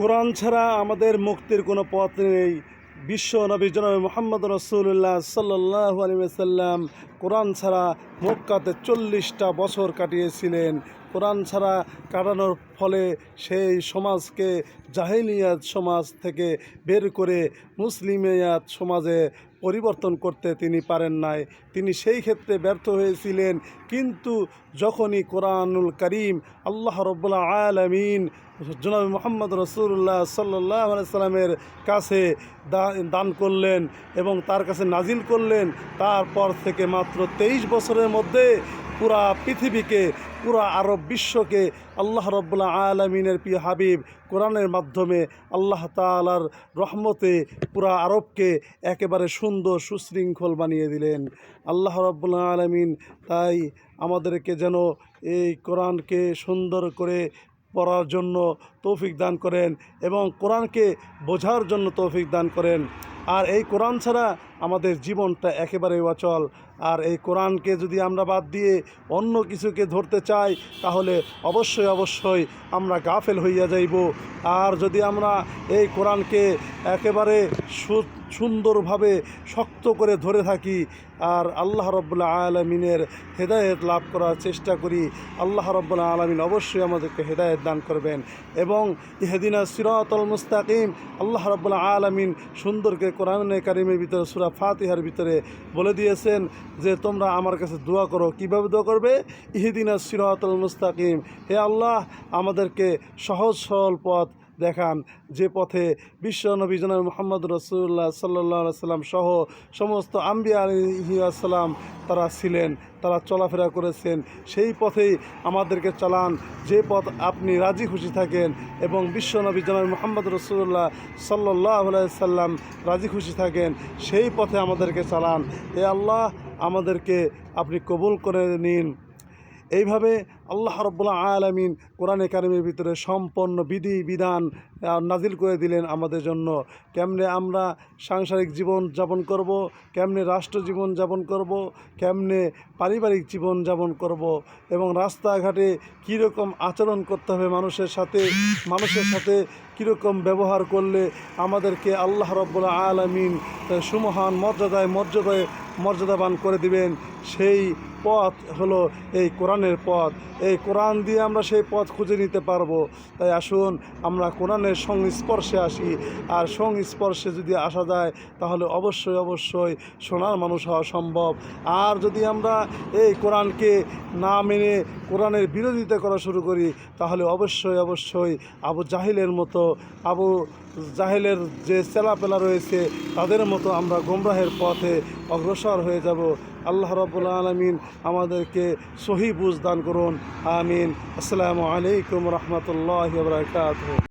কোরআন ছাড়া আমাদের মুক্তির কোনো পথ নেই। বিশ্ব নবী জনাব মোহাম্মদ রসুল্লাহ সাল্লাহ আলিয়াল্লাম কোরআন ছাড়া মক্কাতে চল্লিশটা বছর কাটিয়েছিলেন। কোরআন ছাড়া কাটানোর ফলে সেই সমাজকে জাহিলিয়াত সমাজ থেকে বের করে মুসলিমিয়াত সমাজে পরিবর্তন করতে তিনি পারেন নাই। তিনি সেই ক্ষেত্রে ব্যর্থ হয়েছিলেন, কিন্তু যখনই কোরআনুল করিম আল্লাহ রব্বুল্লা আলমিন জনাব মোহাম্মদ রসুল্লাহ সাল্লাহ সাল্লামের কাছে দান করলেন এবং তার কাছে নাজিল করলেন, তারপর থেকে মাত্র তেইশ বছরের মধ্যে পুরা পৃথিবীকে, পুরা আরব বিশ্বকে আল্লাহ রব্বুল্লা আলমিনের প্রিয় হাবিব কোরআনের মাধ্যমে আল্লাহ তালার রহমতে পুরা আরবকে একেবারে সুন্দর সুশৃঙ্খল বানিয়ে দিলেন। আল্লাহ রব্বুল্লা আলমিন তাই আমাদেরকে যেন এই কোরআনকে সুন্দর করে পড়ার জন্য তৌফিক দান করেন এবং কোরআনকে বোঝার জন্য তৌফিক দান করেন। আর এই কোরআন ছাড়া আমাদের জীবনটা একেবারে অচল। আর এই কোরআনকে যদি আমরা বাদ দিয়ে অন্য কিছুকে ধরতে চাই, তাহলে অবশ্যই অবশ্যই আমরা গাফেল হইয়া যাইব। আর যদি আমরা এই কোরআনকে একেবারে সু- সুন্দরভাবে শক্ত করে ধরে থাকি আর আল্লাহ রব্বুল্লা আলমিনের হেদায়েত লাভ করার চেষ্টা করি। আল্লাহ রব্বুল্লা আলমিন অবশ্যই আমাদেরকে হেদায়েত দান করবেন এবং ইহেদিনা সিরাতল মুস্তাকিম, আল্লাহ রব্বুল্লা আলমিন সুন্দরকে কোরআনে কারিমের ভিতরে, সুরা ফাতিহার ভিতরে বলে দিয়েছেন যে, তোমরা আমার কাছে দোয়া করো। কীভাবে দোয়া করবে? ইহেদিনা সিরাতল মুস্তাকিম। হে আল্লাহ, আমাদেরকে সহজ সরল পথ দেখান, যে পথে বিশ্ব নবী জনাব মোহাম্মদ রসুল্লাহ সাল্লাহ সাল্লাম সহ সমস্ত আম্বিয়া আলিহাসাল্লাম তারা ছিলেন, তারা চলাফেরা করেছেন। সেই পথেই আমাদেরকে চালান, যে পথ আপনি রাজি খুশি থাকেন এবং বিশ্ব নবী জনাব মোহাম্মদ রসুল্লাহ সাল্লাহ সাল্লাম রাজি খুশি থাকেন, সেই পথে আমাদেরকে চালান। এ আল্লাহ, আমাদেরকে আপনি কবুল করে নিন। এইভাবে আল্লাহ রব্বুল্লাহ আলমিন কোরআনে কারিমের ভিতরে সম্পন্ন বিধি, বিধান নাজিল করে দিলেন আমাদের জন্য। কেমনে আমরা সাংসারিক জীবন যাপন করব, কেমনে রাষ্ট্র জীবন যাপন করব, কেমনে পারিবারিক জীবন যাপন করব এবং রাস্তাঘাটে কীরকম আচরণ করতে হবে মানুষের সাথে মানুষের সাথে কীরকম ব্যবহার করলে আমাদেরকে আল্লাহ রব্বুল্লাহ আলমিন সুমহান মর্যাদায় মর্যাদায় মর্যাদাবান করে দিবেন, সেই পথ হলো এই কোরআনের পথ। এই কোরআন দিয়ে আমরা সেই পথ খুঁজে নিতে পারব। তাই আসুন আমরা কোরআনের সংস্পর্শে আসি। আর সংস্পর্শে যদি আসা যায়, তাহলে অবশ্যই অবশ্যই সোনার মানুষ হওয়া সম্ভব। আর যদি আমরা এই কোরআনকে না মেনে কোরআনের বিরোধিতা করা শুরু করি, তাহলে অবশ্যই অবশ্যই আবু জাহিলের মতো, আবু জাহেলের যে চেলাপেলা রয়েছে, তাদের মতো আমরা গোমরাহের পথে অগ্রসর হয়ে যাব। আল্লাহ রব্বুল আলমিন আমাদেরকে সহি বুঝ দান করুন। আমিন। আসসালামু আলাইকুম রহমতুল্লাহ বরকাত